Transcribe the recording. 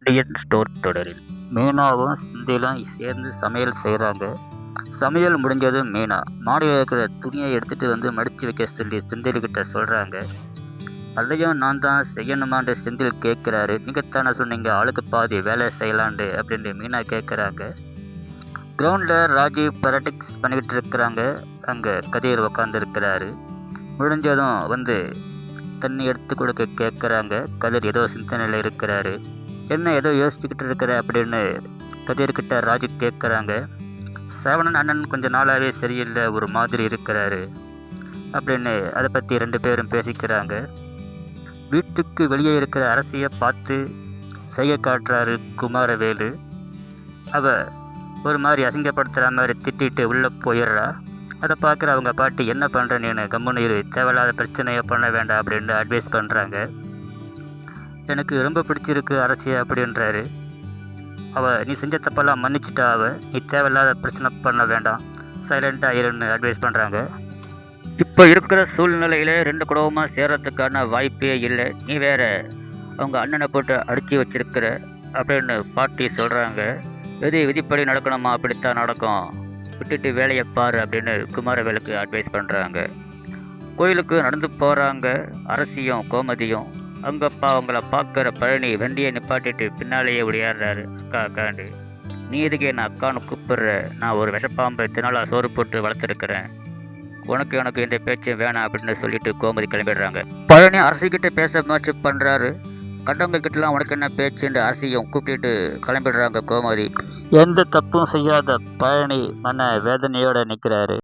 Indian store தொடரில். மீனாவும் செந்திலும் சேர்ந்து சமையல் செய்கிறாங்க சமையல் முடிஞ்சதும் மீனா மாடியில் இருக்கிற துணியை எடுத்துகிட்டு வந்து மடித்து வைக்க சொல்லி செந்தில்கிட்ட சொல்கிறாங்க அதையும் நான் தான் செய்யணுமான்னு செந்தில் கேட்குறாரு. நீங்கள் தானே சொன்னீங்க ஆளுக்கு பாதி வேலை செய்யலான்ட்டு அப்படின்ட்டு மீனா கேட்குறாங்க. கிரவுண்டில் ராஜீவ் பரட்டிக்ஸ் பண்ணிக்கிட்டு இருக்கிறாங்க. அங்கே கதிர் உக்காந்துருக்கிறாரு. முடிஞ்சதும் வந்து தண்ணி எடுத்து கொடுக்க கேட்குறாங்க. கதிர் ஏதோ சிந்தனையில் இருக்கிறாரு. என்ன ஏதோ யோசிச்சுக்கிட்டு இருக்கிற அப்படின்னு கதிர்கிட்ட ராஜித் கேட்குறாங்க சரவணன் அண்ணன் கொஞ்சம் நாளாகவே சரியில்லை ஒரு மாதிரி இருக்கிறாரு அப்படின்னு அதை பற்றி ரெண்டு பேரும் பேசிக்கிறாங்க. வீட்டுக்கு வெளியே இருக்கிற அரசியை பார்த்து செய்ய காட்டுறாரு குமாரவேலு. அவ ஒரு மாதிரி அசிங்கப்படுத்துகிற மாதிரி திட்டிட்டு உள்ளே போயிடுறா. அதை பார்க்குற அவங்க பாட்டி என்ன பண்ணுற கம்முன்னு இரு. தேவையில்லாத பிரச்சனையை பண்ண வேண்டாம் அப்படின்னு அட்வைஸ் பண்ணுறாங்க எனக்கு ரொம்ப பிடிச்சிருக்கு அரசியை அப்படின்றாரு. அவள் நீ செஞ்ச தப்பெல்லாம் மன்னிச்சிட்டா அவள் நீ தேவையில்லாத பிரச்சனை பண்ண வேண்டாம். சைலண்ட்டாக இருன்னு அட்வைஸ் பண்ணுறாங்க இப்போ இருக்கிற சூழ்நிலையில் ரெண்டு குடும்பமாக சேர்கிறதுக்கான வாய்ப்பே இல்லை. நீ வேற அவங்க அண்ணனை போட்டு அடித்து வச்சிருக்கிற அப்படின்னு பாட்டி சொல்கிறாங்க எது விதிப்படி நடக்கணுமா? அப்படித்தான் நடக்கும். விட்டுட்டு வேலையை பாரு அப்படின்னு குமாரவேலுக்கு அட்வைஸ் பண்ணுறாங்க கோயிலுக்கு நடந்து போகிறாங்க அரசியும் கோமதியும். அங்கப்பா அவங்கள பார்க்குற பழனி வண்டியை நிப்பாட்டிட்டு பின்னாலேயே விளையாடுறாரு அக்கா அக்காண்டு. நீ எதுக்கு என்ன அக்கான்னு கூப்பிடுற? நான் ஒரு விஷப்பாம்பை தினாலாக சோறு போட்டு வளர்த்துருக்கிறேன். உனக்கு எனக்கு இந்த பேச்சு வேணாம் அப்படின்னு சொல்லிட்டு கோமதி கிளம்பிடுறாங்க. பழனி அரசிக்கிட்ட பேச முயற்சி பண்ணுறாரு கண்டவங்க கிட்டலாம் உனக்கு என்ன பேச்சுன்னு அரசியும் கூப்பிட்டு கிளம்பிடுறாங்க கோமதி. எந்த தப்பும் செய்யாத பழனி மன வேதனையோடு நிற்கிறாரு